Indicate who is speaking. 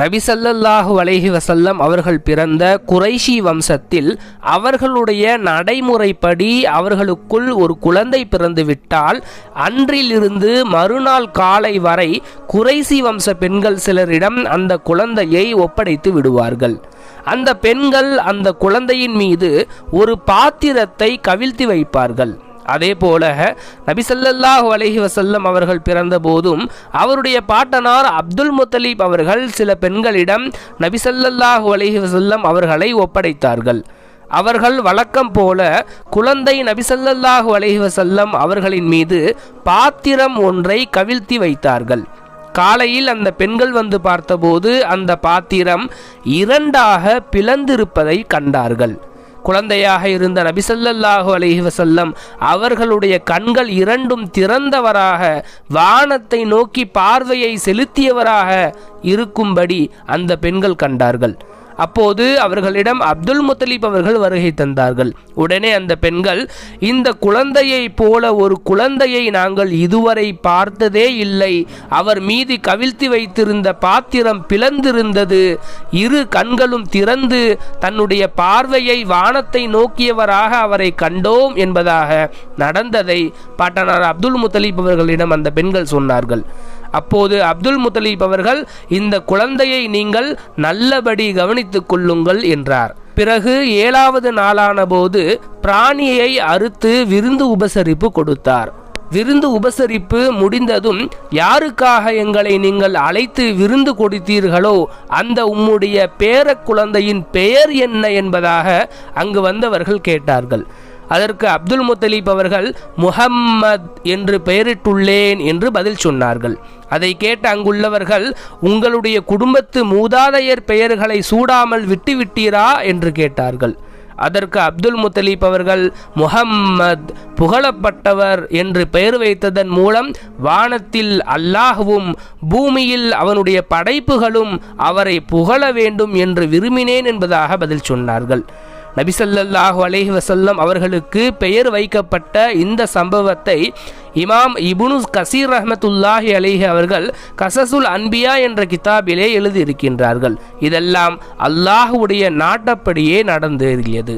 Speaker 1: நபிசல்லல்லாஹு அலைஹி வசல்லம் அவர்கள் பிறந்த குறைஷி வம்சத்தில் அவர்களுடைய நடைமுறைப்படி அவர்களுக்குள் ஒரு குழந்தை பிறந்துவிட்டால் அன்றிலிருந்து மறுநாள் காலை வரை குறைசி வம்ச பெண்கள் சிலரிடம் அந்த குழந்தையை ஒப்படைத்து விடுவார்கள். அந்த பெண்கள் அந்த குழந்தையின் மீது ஒரு பாத்திரத்தை கவிழ்த்தி வைப்பார்கள். அதே போல நபிசல்லாஹு அலஹி வசல்லம் அவர்கள் பிறந்த போதும் அவருடைய பாட்டனார் அப்துல் முத்தலீப் அவர்கள் சில பெண்களிடம் நபிசல்லாஹு அலஹி வசல்லம் அவர்களை ஒப்படைத்தார்கள். அவர்கள் வழக்கம் போல குழந்தை நபிசல்லாஹு அலஹி வசல்லம் அவர்களின் மீது பாத்திரம் ஒன்றை கவிழ்த்தி வைத்தார்கள். காலையில் அந்த பெண்கள் வந்து பார்த்தபோது அந்த பாத்திரம் இரண்டாக பிளந்திருப்பதை கண்டார்கள். குழந்தையாக இருந்த நபிசல்லாஹு அலஹி வசல்லம் அவர்களுடைய கண்கள் இரண்டும் திறந்தவராக வானத்தை நோக்கி பார்வையை செலுத்தியவராக இருக்கும்படி அந்த பெண்கள் கண்டார்கள். அப்போது அவர்களிடம் அப்துல் முத்தலீப் அவர்கள் வருகை தந்தார்கள். உடனே அந்த பெண்கள் இந்த குழந்தையை போல ஒரு குழந்தையை நாங்கள் இதுவரை பார்த்ததே இல்லை. அவர் மீது கவிழ்த்தி வைத்திருந்த பாத்திரம் பிளந்திருந்தது. இரு கண்களும் திறந்து தன்னுடைய பார்வையை வானத்தை நோக்கியவராக அவரை கண்டோம் என்பதாக நடந்ததை பாட்டனார் அப்துல் முத்தலீப் அவர்களிடம் அந்த பெண்கள் சொன்னார்கள். அப்போது அப்துல் முத்தலீப் அவர்கள் இந்த குழந்தையை நீங்கள் நல்லபடி கவனி கவனித்துக் கொள்ளுங்கள் என்றார். பிறகு ஏழாவது நாளான போது பிராணியை அறுத்து விருந்து உபசரிப்பு கொடுத்தார். விருந்து உபசரிப்பு முடிந்ததும் யாருக்காக எங்களை நீங்கள் அழைத்து விருந்து கொடுத்தீர்களோ அந்த உம்முடைய பேர குழந்தையின் பெயர் என்ன என்பதாக அங்கு வந்தவர்கள் கேட்டார்கள். அதற்கு அப்துல் முத்தலீப் அவர்கள் முஹம்மத் என்று பெயரிட்டுள்ளேன் என்று பதில் சொன்னார்கள். அதை கேட்ட அங்குள்ளவர்கள் உங்களுடைய குடும்பத்து மூதாதையர் பெயர்களை சூடாமல் விட்டுவிட்டீரா என்று கேட்டார்கள். அதற்கு அப்துல் முத்தலீப் அவர்கள் முஹம்மத் புகழப்பட்டவர் என்று பெயர் வைத்ததன் மூலம் வானத்தில் அல்லாஹுவும் பூமியில் அவனுடைய படைப்புகளும் அவரை புகழ வேண்டும் என்று விரும்பினேன் என்பதாக பதில் சொன்னார்கள். நபிசல்லாஹு அலேஹி வசல்லம் அவர்களுக்கு பெயர் வைக்கப்பட்ட இந்த சம்பவத்தை இமாம் இபுனு கசீர் ரஹமத்துல்லாஹி அலிஹி அவர்கள் கசசுல் அன்பியா என்ற கிதாபிலே எழுதியிருக்கின்றார்கள். இதெல்லாம் அல்லாஹுடைய நாட்டப்படியே நடந்தேறியது.